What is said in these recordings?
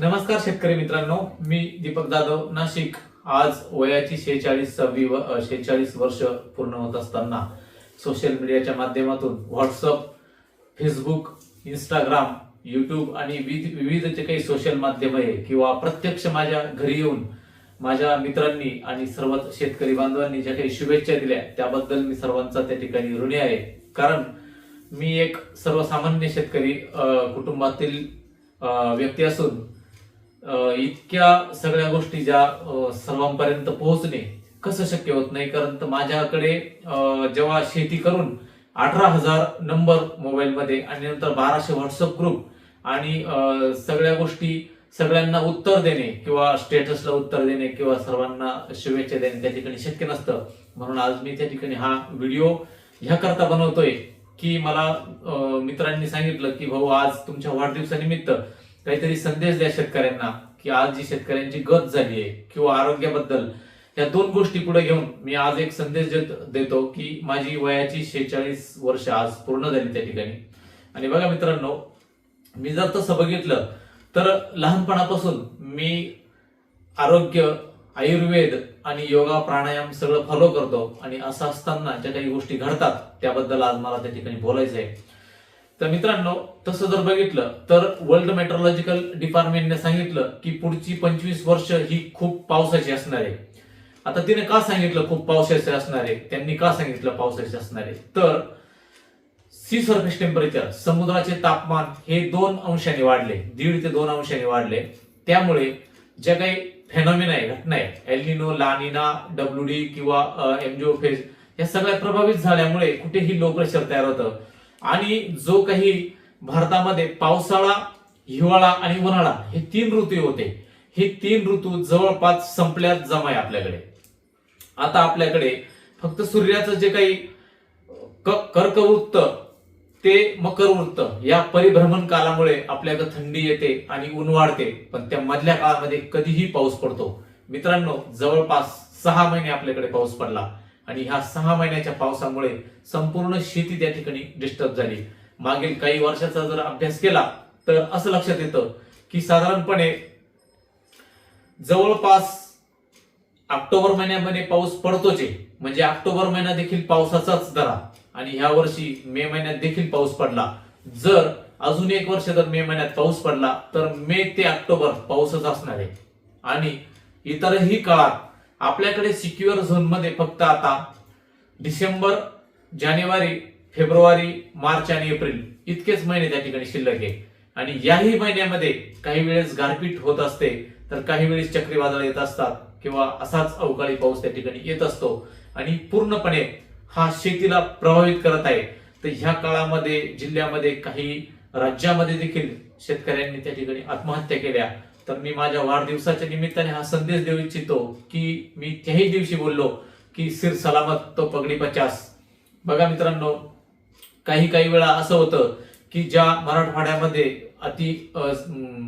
नमस्कार शेतकरी मित्रांनो मी दीपक जाधव नाशिक. आज वयाची शेहेचाळीसावी शेहेचाळीस वर्ष पूर्ण होत असताना सोशल मीडियाच्या माध्यमातून व्हॉट्सअप फेसबुक इंस्टाग्राम यूट्यूब आणि विविध विविध जे काही सोशल माध्यम आहे किंवा प्रत्यक्ष माझ्या घरी येऊन माझ्या मित्रांनी आणि सर्व शेतकरी बांधवांनी ज्या काही शुभेच्छा दिल्या त्याबद्दल मी सर्वांचा त्या ठिकाणी ऋणी आहे. कारण मी एक सर्वसामान्य शेतकरी कुटुंबातील व्यक्ती असून इतक्या सगळ्या गोष्टी ज्या सर्वांपर्यंत पोहोचणे कसं शक्य होत नाही? कारण तर माझ्याकडे जेव्हा शेती करून अठरा हजार नंबर मोबाईलमध्ये आणि नंतर बाराशे व्हॉट्सअप ग्रुप आणि सगळ्या गोष्टी सगळ्यांना उत्तर देणे किंवा स्टेटसला उत्तर देणे किंवा सर्वांना शुभेच्छा देणे त्या ठिकाणी शक्य नसतं. म्हणून आज मी त्या ठिकाणी हा व्हिडिओ ह्याकरता बनवतोय की मला मित्रांनी सांगितलं की भाऊ आज तुमच्या वाढदिवसानिमित्त काहीतरी संदेश द्या शेतकऱ्यांना की आज जी शेतकऱ्यांची गत झाली आहे किंवा आरोग्याबद्दल या दोन गोष्टी पुढे घेऊन मी आज एक संदेश देतो की माझी वयाची शेहेचाळीस वर्ष आज पूर्ण झाली त्या ठिकाणी. आणि बघा मित्रांनो मी जर तसं बघितलं तर लहानपणापासून मी आरोग्य आयुर्वेद आणि योगा प्राणायाम सगळं फॉलो करतो. आणि असं असताना ज्या काही गोष्टी घडतात त्याबद्दल आज मला त्या ठिकाणी बोलायचं आहे तर मित्रांनो तसं जर बघितलं तर वर्ल्ड मेट्रोलॉजिकल डिपार्टमेंटने सांगितलं की पुढची पंचवीस वर्ष ही खूप पावसाची असणार आहे. आता तिने का सांगितलं खूप पावसाचे असणार आहे? त्यांनी का सांगितलं पावसाचे असणार आहे? तर सी सरफेस टेम्परेचर समुद्राचे तापमान हे दोन अंशाने वाढले दीड ते दोन अंशाने वाढले. त्यामुळे ज्या काही फेनॉमिना आहे घटना आहे El Nino La Nina W D किंवा एमजीओ फेज या सगळ्या प्रभावित झाल्यामुळे कुठेही लो प्रेशर तयार होतं. आणि जो काही भारतामध्ये पावसाळा हिवाळा आणि उन्हाळा हे तीन ऋतू होते. हे तीन ऋतू जवळपास संपल्यात जमाय आपल्याकडे. आता आपल्याकडे फक्त सूर्याचं जे काही क- कर्कवृत्त ते मकर वृत्त या परिभ्रमण कालामुळे आपल्याकडे थंडी येते आणि ऊन वाढते. पण त्या मधल्या काळामध्ये कधीही पाऊस पडतो. मित्रांनो जवळपास सहा महिने आपल्याकडे पाऊस पडला. आणि ह्या सहा महिन्याच्या पावसामुळे संपूर्ण शेती त्या ठिकाणी डिस्टर्ब झाली. मागील काही वर्षाचा जर अभ्यास केला तर असं लक्षात येतं की साधारणपणे जवळपास ऑक्टोबर महिन्यामध्ये पाऊस पडतोच आहे. म्हणजे ऑक्टोबर महिना देखील पावसाचाच धरा. आणि ह्या वर्षी मे महिन्यात देखील पाऊस पडला. जर अजून एक वर्ष जर मे महिन्यात पाऊस पडला तर मे ते ऑक्टोबर पाऊसच असणार आहे. आणि इतरही काळात आपल्याकडे सिक्युअर झोनमध्ये फक्त आता डिसेंबर जानेवारी फेब्रुवारी मार्च आणि एप्रिल इतकेच महिने त्या ठिकाणी शिल्लक आहे. आणि याही महिन्यामध्ये काही वेळेस गारपीट होत असते तर काही वेळेस चक्रीवादळ येत असतात किंवा असाच अवकाळी पाऊस त्या ठिकाणी येत असतो. आणि पूर्णपणे हा शेतीला प्रभावित करत आहे. तर ह्या काळामध्ये जिल्ह्यामध्ये काही राज्यामध्ये देखील शेतकऱ्यांनी त्या ठिकाणी आत्महत्या केल्या. तर मी माझ्या वाढदिवसाच्या निमित्ताने हा संदेश देऊ इच्छितो की मी त्याही दिवशी बोललो की सिर सलामत तो पगडी पचास. बघा मित्रांनो काही काही वेळा असं होतं की ज्या मराठवाड्यामध्ये अति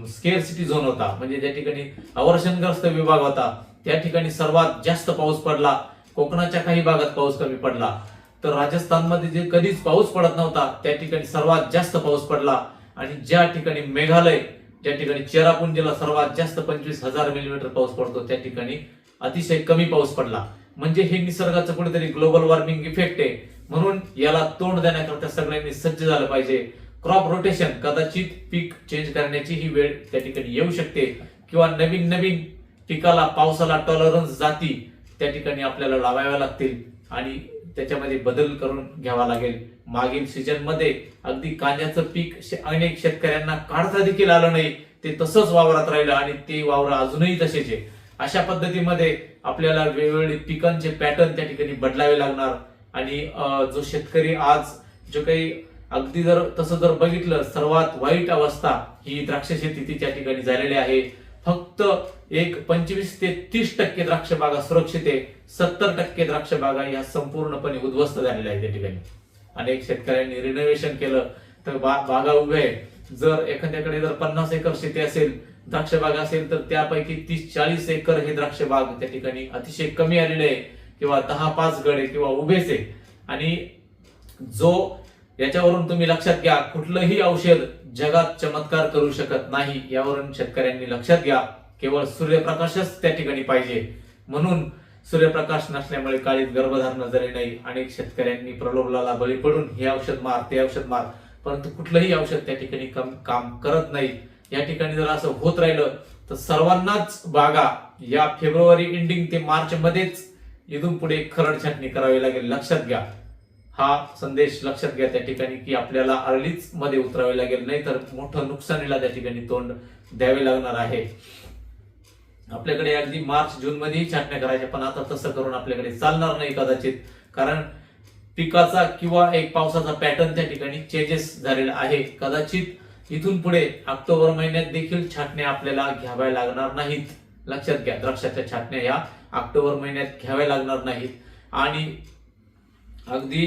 स्केअर सिटी झोन होता म्हणजे ज्या ठिकाणी अवर्षणग्रस्त विभाग होता त्या ठिकाणी सर्वात जास्त पाऊस पडला कोकणाच्या काही भागात पाऊस कमी पडला. तर राजस्थानमध्ये जे कधीच पाऊस पडत नव्हता त्या ठिकाणी सर्वात जास्त पाऊस पडला. आणि ज्या ठिकाणी मेघालय ज्या ठिकाणी चेरापुंजीला सर्वात जास्त पंचवीस हजार मिलीमीटर पाऊस पडतो त्या ठिकाणी अतिशय कमी पाऊस पडला. म्हणजे हे निसर्गाचं कुठेतरी ग्लोबल वॉर्मिंग इफेक्ट आहे. म्हणून याला तोंड देण्याकरता सगळ्यांनी सज्ज झालं पाहिजे. क्रॉप रोटेशन कदाचित पीक चेंज करण्याची ही वेळ त्या ठिकाणी येऊ शकते. किंवा नवीन नवीन पिकाला पावसाला टॉलरन्स जाती त्या ठिकाणी आपल्याला लावाव्या लागतील आणि त्याच्यामध्ये बदल करून घ्यावा लागेल. मागील सीझनमध्ये अगदी कांद्याचं पीक अनेक शेतकऱ्यांना काढता देखील आलं नाही. ते तसंच वावरात राहिलं आणि ते वावर अजूनही तसेच आहे. अशा पद्धतीमध्ये आपल्याला वेगवेगळे पिकांचे पॅटर्न त्या ठिकाणी बदलावे लागणार. आणि जो शेतकरी आज जो काही अगदी जर तसं जर बघितलं सर्वात वाईट अवस्था ही द्राक्ष शेती तिच्या ठिकाणी झालेली आहे. फक्त एक पंचवीस ते तीस टक्के द्राक्ष बागा सुरक्षित आहे. सत्तर टक्के द्राक्ष बागा या संपूर्णपणे उद्ध्वस्त झालेल्या आहेत त्या ठिकाणी. अनेक शेतकऱ्यांनी रिनोव्हेशन केलं तर बागा उभ्या जर एखाद्याकडे जर पन्नास एकर शेती असेल द्राक्ष बाग असेल तर त्यापैकी तीस चाळीस एकर हे द्राक्ष बाग त्या ठिकाणी अतिशय कमी आलेले आहे किंवा दहा पाच गडे किंवा उभेच आहे. आणि जो याच्यावरून तुम्ही लक्षात घ्या कुठलंही औषध जगात चमत्कार करू शकत नाही यावरून शेतकऱ्यांनी लक्षात घ्या केवळ सूर्यप्रकाशच त्या ठिकाणी पाहिजे. म्हणून सूर्यप्रकाश नसल्यामुळे काळीत गर्भधारणा जरी नाही. अनेक शेतकऱ्यांनी प्रलोभनाला बळी पडून हे औषध मार ते औषध मार परंतु कुठलंही औषध त्या ठिकाणी काम काम करत नाही. या ठिकाणी जर असं होत राहिलं तर सर्वांनाच बागा. या फेब्रुवारी एंडिंग ते मार्च मध्येच इथून पुढे खरड छाटणी करावी लागेल. लक्षात घ्या. हा संदेश लक्षात घ्या त्या ठिकाणी की आपल्याला अर्लीच मध्ये उतरावे लागेल. नाही तर मोठं नुकसानीला त्या ठिकाणी तोंड द्यावे लागणार आहे. आपल्याकडे अगदी मार्च जून मध्येही छाटण्या करायच्या पण आता तसं करून आपल्याकडे चालणार नाही कदाचित. कारण पिकाचा किंवा एक पावसाचा पॅटर्न त्या ठिकाणी चेंजेस झालेला आहे. कदाचित इथून पुढे ऑक्टोबर महिन्यात देखील छाटण्या आपल्याला घ्याव्या लागणार नाहीत. लक्षात घ्या द्राक्षाच्या छाटण्या या ऑक्टोबर महिन्यात घ्याव्या लागणार नाहीत. आणि अगदी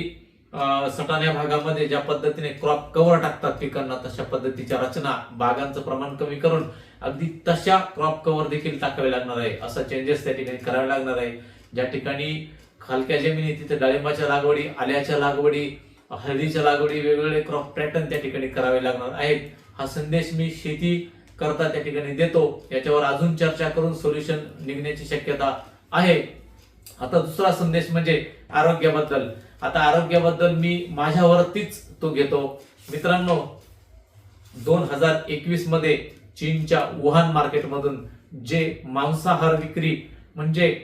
सटाण्या भागामध्ये ज्या पद्धतीने क्रॉप कव्हर टाकतात पिकांना तशा पद्धतीच्या रचना बागांचं प्रमाण कमी करून अगदी तशा क्रॉप कव्हर देखील टाकावे लागणार आहे. असा चेंजेस त्या ठिकाणी करावे लागणार आहे. ज्या ठिकाणी खालक्या जमिनी तिथे डाळिंबाच्या लागवडी आल्याच्या लागवडी हळदीच्या लागवडी वेगवेगळे क्रॉप पॅटर्न त्या ठिकाणी करावे लागणार आहेत. हा संदेश मी शेती करता त्या ठिकाणी देतो. याच्यावर अजून चर्चा करून सोल्युशन निघण्याची शक्यता आहे. आता दुसरा संदेश म्हणजे आरोग्याबद्दल. आता आरोग्याबद्दल मी माझ्यावरतीच तो घेतो. मित्रांनो दोन हजार एकवीसमध्ये चीनच्या वुहान मार्केटमधून जे मांसाहार विक्री म्हणजे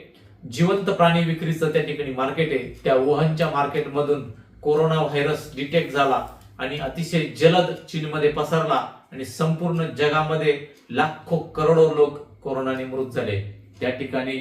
जिवंत प्राणी विक्रीचं त्या ठिकाणी मार्केट आहे त्या वुहानच्या मार्केटमधून कोरोना व्हायरस डिटेक्ट झाला आणि अतिशय जलद चीनमध्ये पसरला आणि संपूर्ण जगामध्ये लाखो करोडो लोक कोरोनाने मृत झाले. त्या ठिकाणी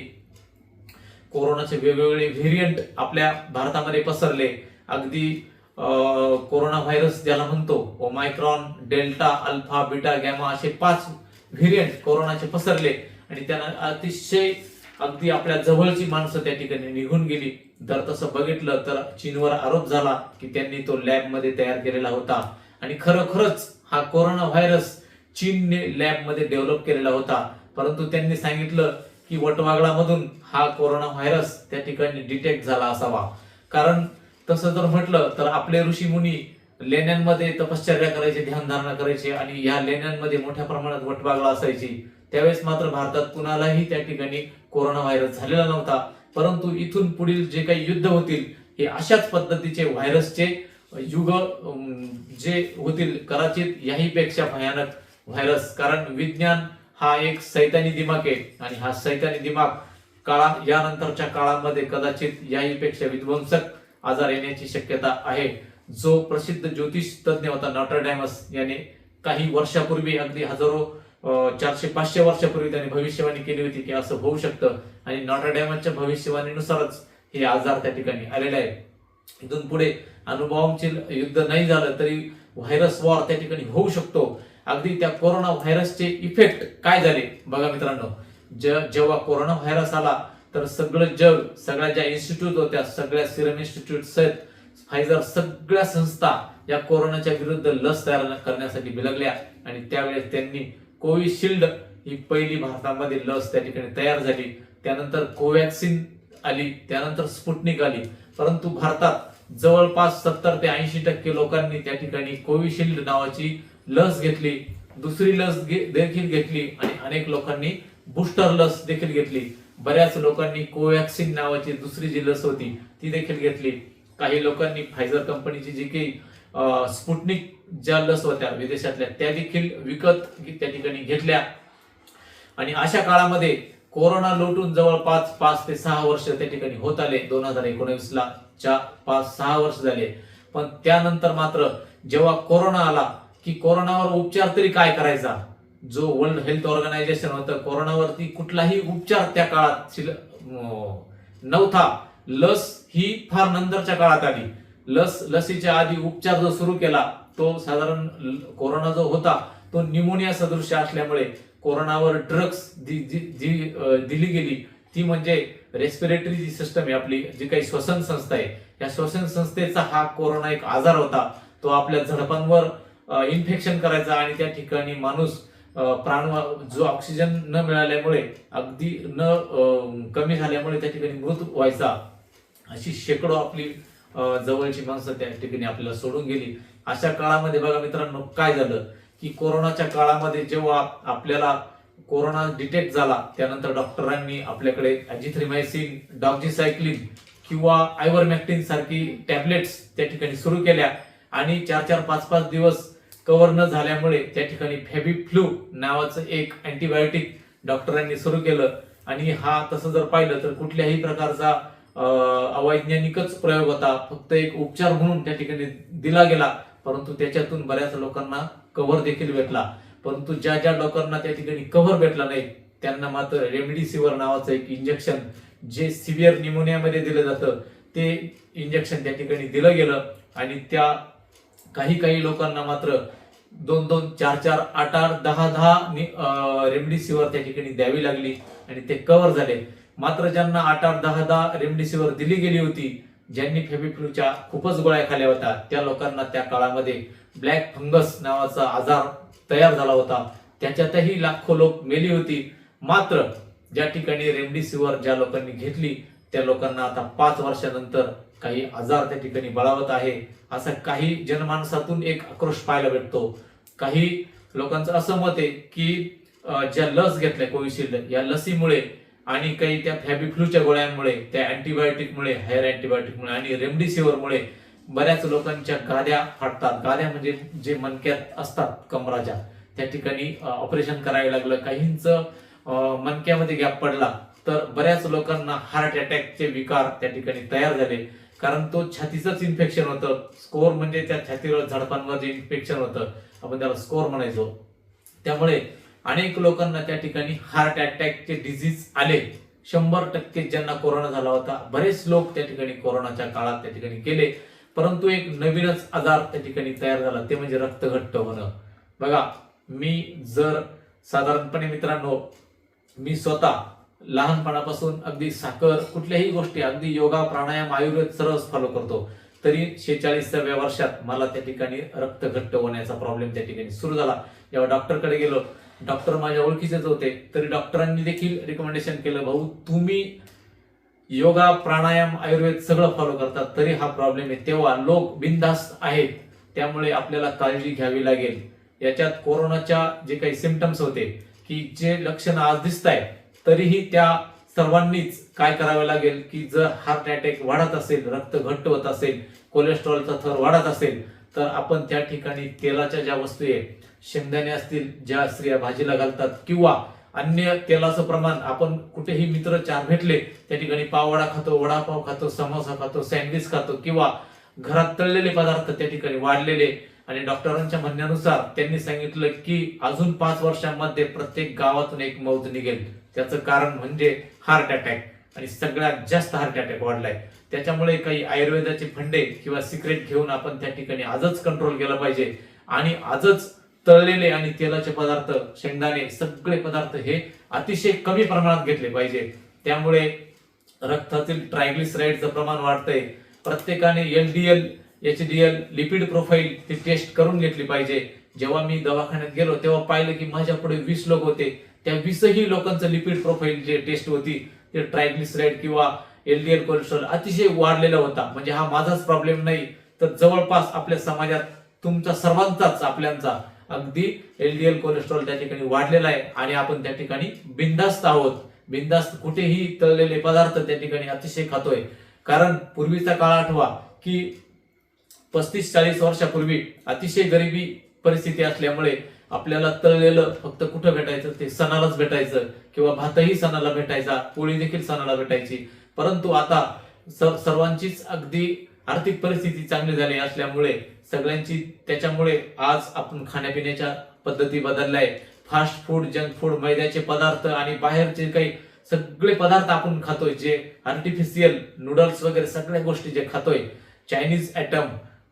कोरोनाचे वेगवेगळे व्हेरियंट आपल्या भारतामध्ये पसरले. अगदी कोरोना व्हायरस ज्याला म्हणतो omicron delta alpha beta gamma असे पाच व्हेरियंट कोरोनाचे पसरले आणि त्यांना अतिशय अगदी आपल्या जवळची माणसं त्या ठिकाणी निघून गेली. जर तसं बघितलं तर चीनवर आरोप झाला की त्यांनी तो लॅबमध्ये तयार केलेला होता. आणि खरोखरच हा कोरोना व्हायरस चीनने लॅबमध्ये डेव्हलप केलेला होता. परंतु त्यांनी सांगितलं की वटवागळामधून हा कोरोना व्हायरस त्या ठिकाणी डिटेक्ट झाला असावा. कारण तसं जर म्हटलं तर आपले ऋषीमुनी लेण्यांमध्ये तपश्चर्या करायचे ध्यानधारणा करायचे आणि या लेण्यांमध्ये मोठ्या प्रमाणात वटबागला असायची. त्यावेळेस मात्र भारतात कुणालाही त्या ठिकाणी कोरोना व्हायरस झालेला नव्हता. परंतु इथून पुढील जे काही युद्ध होतील हे अशाच पद्धतीचे व्हायरसचे युग जे होतील कदाचित याहीपेक्षा भयानक व्हायरस. कारण विज्ञान हा एक सैतानी दिमाग आहे आणि हा सैतानी दिमाग काळा यानंतरच्या काळामध्ये कदाचित याहीपेक्षा विध्वंसक आजार येण्याची शक्यता आहे. जो प्रसिद्ध ज्योतिष तज्ञ होता नॉटरडॅमस याने काही वर्षापूर्वी अगदी हजारो चारशे पाचशे वर्षापूर्वी त्याने भविष्यवाणी केली होती की असं होऊ शकतं आणि नॉटरडॅमसच्या भविष्यवाणीनुसारच हे आजार त्या ठिकाणी आलेले आहेत. इथून पुढे अनुभवांचे युद्ध नाही झालं तरी व्हायरस वॉर त्या ठिकाणी होऊ शकतो. अगदी त्या कोरोना व्हायरसचे इफेक्ट काय झाले? बघा मित्रांनो ज जेव्हा कोरोना व्हायरस आला तर सगळं जग सगळ्या ज्या इन्स्टिट्यूट होत्या सगळ्या सिरम इन्स्टिट्यूट सहित फायझर सगळ्या संस्था या कोरोनाच्या विरुद्ध लस तयार करण्यासाठी बिलगल्या आणि त्यावेळेस त्यांनी कोविशिल्ड ही पहिली भारतामध्ये लस त्या ठिकाणी तयार झाली. त्यानंतर कोवॅक्सिन आली त्यानंतर स्पुटनिक आली. परंतु भारतात जवळपास सत्तर ते ऐंशी टक्के लोकांनी त्या ठिकाणी कोविशिल्ड नावाची लस घेतली दुसरी लस देखील घेतली आणि अनेक लोकांनी बुस्टर लस देखील घेतली. बऱ्याच लोकांनी कोवॅक्सिन नावाची दुसरी जी लस होती ती देखील घेतली. काही लोकांनी फायझर कंपनीची जी काही स्पुटनिक ज्या लस होत्या विदेशातल्या त्या देखील विकत त्या ठिकाणी घेतल्या. आणि अशा काळामध्ये कोरोना लोटून जवळपास पाच ते सहा वर्ष त्या ठिकाणी होत आले. दोन हजार एकोणवीस ला च्या पाच सहा वर्ष झाले. पण त्यानंतर मात्र जेव्हा कोरोना आला की कोरोनावर उपचार तरी काय करायचा? जो वर्ल्ड हेल्थ ऑर्गनायझेशन होतं कोरोनावरती कुठलाही उपचार त्या काळात शिल- नव्हता. लस ही फार नंतरच्या काळात आली. लस लसीच्या आधी उपचार जो सुरू केला तो साधारण कोरोना जो होता तो निमोनिया सदृश असल्यामुळे कोरोनावर ड्रग्स दिली गेली. ती म्हणजे रेस्पिरेटरी जी सिस्टम आहे आपली जी काही श्वसन संस्था आहे या श्वसन संस्थेचा हा कोरोना एक आजार होता. तो आपल्या झडपांवर इन्फेक्शन करायचा आणि त्या ठिकाणी माणूस प्राणवा प्राण जो ऑक्सिजन न मिळाल्यामुळे अगदी न कमी झाल्यामुळे त्या ठिकाणी मृत व्हायचा अशी शेकडो आपली जवळची माणसं त्या ठिकाणी आपल्याला सोडून गेली. अशा काळामध्ये बघा मित्रांनो काय झालं? की कोरोनाच्या काळामध्ये जेव्हा आपल्याला कोरोना डिटेक्ट झाला त्यानंतर डॉक्टरांनी आपल्याकडे अजिथ्रिमायसिन डॉक्झिसायक्लिन किंवा आयवरमॅक्टिन सारखी टॅबलेट्स त्या ठिकाणी सुरू केल्या. आणि चार चार पाच पाच दिवस कव्हर न झाल्यामुळे त्या ठिकाणी फेबिफ्लू नावाचं एक अँटीबायोटिक डॉक्टरांनी सुरू केलं. आणि हा तसं जर पाहिलं तर कुठल्याही प्रकारचा अवैज्ञानिकच प्रयोग होता. फक्त एक उपचार म्हणून त्या ठिकाणी दिला गेला. परंतु त्याच्यातून बऱ्याच लोकांना कव्हर देखील भेटला. परंतु ज्या ज्या लोकांना त्या ठिकाणी कव्हर भेटला नाही त्यांना मात्र रेमडिसिवर नावाचं एक इंजेक्शन जे सिव्हिअर निमोनियामध्ये दिलं जातं ते इंजेक्शन त्या ठिकाणी दिलं गेलं. आणि त्या काही काही लोकांना मात्र दोन दोन चार चार आठ आठ दहा दहा रेमडिसिवर त्या ठिकाणी द्यावी लागली आणि ते कव्हर झाले. मात्र ज्यांना आठ आठ दहा दहा रेमडिसिवर दिली गेली होती ज्यांनी फेबिफ्लूच्या खूपच गोळ्या खाल्या होत्या त्या लोकांना त्या काळामध्ये ब्लॅक फंगस नावाचा आजार तयार झाला होता. त्याच्यातही लाखो लोक मेली होती. मात्र ज्या ठिकाणी रेमडिसिवर ज्या लोकांनी घेतली त्या लोकांना आता पाच वर्षानंतर काही आजार त्या ठिकाणी बळावत आहे. असा काही जनमानसातून एक आक्रोश पाहायला भेटतो. काही लोकांचं असं मत आहे की ज्या लस घेतल्या कोविशिल्ड या लसीमुळे आणि काही त्या फॅबिफ्लूच्या गोळ्यांमुळे त्या अँटीबायोटिकमुळे हायर अँटीबायोटिकमुळे आणि रेमडिसिवरमुळे बऱ्याच लोकांच्या गाद्या फाटतात. गाद्या म्हणजे जे मनक्यात असतात कमराच्या. त्या ठिकाणी ऑपरेशन करावे लागलं. काहींचं मनक्यामध्ये गॅप पडला. तर बऱ्याच लोकांना हार्ट अटॅकचे विकार त्या ठिकाणी तयार झाले. कारण तो छातीचंच इन्फेक्शन होतं. स्कोर म्हणजे त्या छातीवर झडपांवर जे इन्फेक्शन होतं आपण त्याला स्कोर म्हणायचो. त्यामुळे अनेक लोकांना त्या ठिकाणी हार्ट अटॅकचे डिझीज आले. शंभर टक्के ज्यांना कोरोना झाला होता बरेच लोक त्या ठिकाणी कोरोनाच्या काळात त्या ठिकाणी केले परंतु एक नवीनच आजार त्या ठिकाणी तयार झाला ते म्हणजे रक्त घट्ट होणं. बघा मी जर साधारणपणे मित्रांनो मी स्वतः लहानपणापासून अगदी साखर कुठल्याही गोष्टी अगदी योगा प्राणायाम आयुर्वेद सर्वच फॉलो करतो. तरी शेचाळीसव्या वर्षात मला त्या ठिकाणी रक्त घट्ट होण्याचा प्रॉब्लेम त्या ठिकाणी सुरू झाला. जेव्हा डॉक्टरकडे गेलो डॉक्टर माझ्या ओळखीचेच होते. तरी डॉक्टरांनी देखील रिकमेंडेशन केलं भाऊ तुम्ही योगा प्राणायाम आयुर्वेद सगळं फॉलो करतात तरी हा प्रॉब्लेम आहे. तेव्हा लोक बिनधास्त आहेत. त्यामुळे आपल्याला काळजी घ्यावी लागेल. याच्यात कोरोनाच्या जे काही सिमटम्स होते की जे लक्षणं आज दिसत आहे तरीही त्या सर्वांनीच काय करावे लागेल की जर हार्ट अटॅक वाढत असेल रक्त घट्ट होत असेल कोलेस्ट्रॉलचा थर वाढत असेल तर आपण त्या ठिकाणी तेलाच्या ज्या वस्तू आहे शेंगदाणे असतील ज्या स्त्रिया भाजीला घालतात किंवा अन्य तेलाचं प्रमाण आपण कुठेही मित्र चार भेटले त्या ठिकाणी पाववडा खातो वडापाव खातो समोसा खातो सँडविच खातो किंवा घरात तळलेले पदार्थ त्या ठिकाणी वाढलेले आणि डॉक्टरांच्या म्हणण्यानुसार त्यांनी सांगितलं की अजून पाच वर्षांमध्ये प्रत्येक गावातून एक मौत निघेल. त्याचं कारण म्हणजे हार्ट अटॅक आणि सगळ्यात जास्त हार्ट अटॅक वाढलाय. त्याच्यामुळे काही आयुर्वेदाचे फंडे किंवा सिक्रेट घेऊन आपण त्या ठिकाणी आजच कंट्रोल केला पाहिजे. आणि आजच तळलेले आणि तेलाचे पदार्थ शेंगदाणे सगळे पदार्थ हे अतिशय कमी प्रमाणात घेतले पाहिजे. त्यामुळे रक्तातील ट्रायग्लिसराईडचं प्रमाण वाढतंय. प्रत्येकाने L D L H D L lipid profile ती टेस्ट करून घेतली पाहिजे. जेव्हा मी दवाखान्यात गेलो तेव्हा पाहिलं की माझ्या पुढे वीस लोक होते. त्या वीसही लोकांचं लिपिड प्रोफाईल जे टेस्ट होती ते ट्रायग्लिसराईड किंवा एलडीएल कोलेस्ट्रॉल अतिशय वाढलेला होता. म्हणजे हा माझाच प्रॉब्लेम नाही तर जवळपास आपल्या समाजात तुमचा सर्वांचाच आपल्यांचा अगदी एलडीएल कोलेस्ट्रॉल त्या ठिकाणी वाढलेला आहे आणि आपण त्या ठिकाणी बिंदास्त आहोत. बिंदास्त कुठेही तळलेले पदार्थ त्या ठिकाणी अतिशय खातोय. कारण पूर्वीचा काळ आठवा की पस्तीस चाळीस वर्षापूर्वी अतिशय गरिबी परिस्थिती असल्यामुळे आपल्याला तळलेलं फक्त कुठं भेटायचं? ते सणालाच भेटायचं किंवा भातही सणाला भेटायचा पोळी देखील सणाला भेटायची. परंतु आता सर्वांचीच अगदी आर्थिक परिस्थिती चांगली झाली असल्यामुळे सगळ्यांची त्याच्यामुळे आज आपण खाण्यापिण्याच्या पद्धती बदलल्या आहे फास्ट फूड जंक फूड मैद्याचे पदार्थ आणि बाहेरचे काही सगळे पदार्थ आपण खातोय जे आर्टिफिशियल नूडल्स वगैरे सगळ्या गोष्टी जे खातोय. चायनीज ॲटम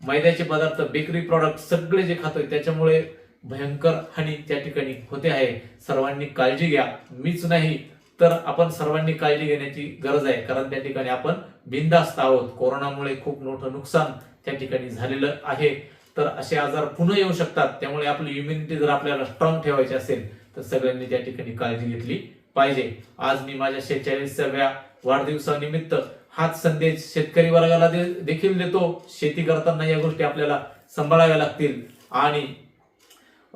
मैद्याचे पदार्थ बेकरी प्रॉडक्ट सगळे जे खातोय त्याच्यामुळे भयंकर हानी त्या ठिकाणी होते आहे. सर्वांनी काळजी घ्या. मीच नाही तर आपण सर्वांनी काळजी घेण्याची गरज आहे. कारण त्या ठिकाणी आपण बिंदास्त आहोत. कोरोनामुळे खूप मोठं नुकसान त्या ठिकाणी झालेलं आहे. तर असे आजार पुन्हा येऊ शकतात. त्यामुळे आपली इम्युनिटी जर आपल्याला स्ट्रॉंग ठेवायची असेल तर सगळ्यांनी त्या ठिकाणी काळजी घेतली पाहिजे. आज मी माझ्या शेहेचाळीसाव्या वाढदिवसानिमित्त हाच संदेश शेतकरी वर्गाला दे- देखील देतो. शेती करताना या गोष्टी आपल्याला सांभाळाव्या लागतील. आणि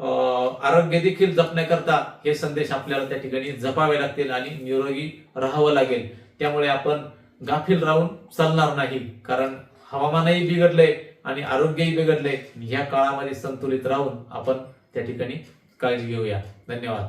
आरोग्य देखील जपण्याकरता हे संदेश आपल्याला त्या ठिकाणी जपावे लागतील आणि निरोगी राहावं लागेल. त्यामुळे आपण गाफील राहून चालणार नाही कारण हवामानही बिघडलंय आणि आरोग्यही बिघडले. या काळामध्ये संतुलित राहून आपण त्या ठिकाणी काळजी घेऊया. धन्यवाद.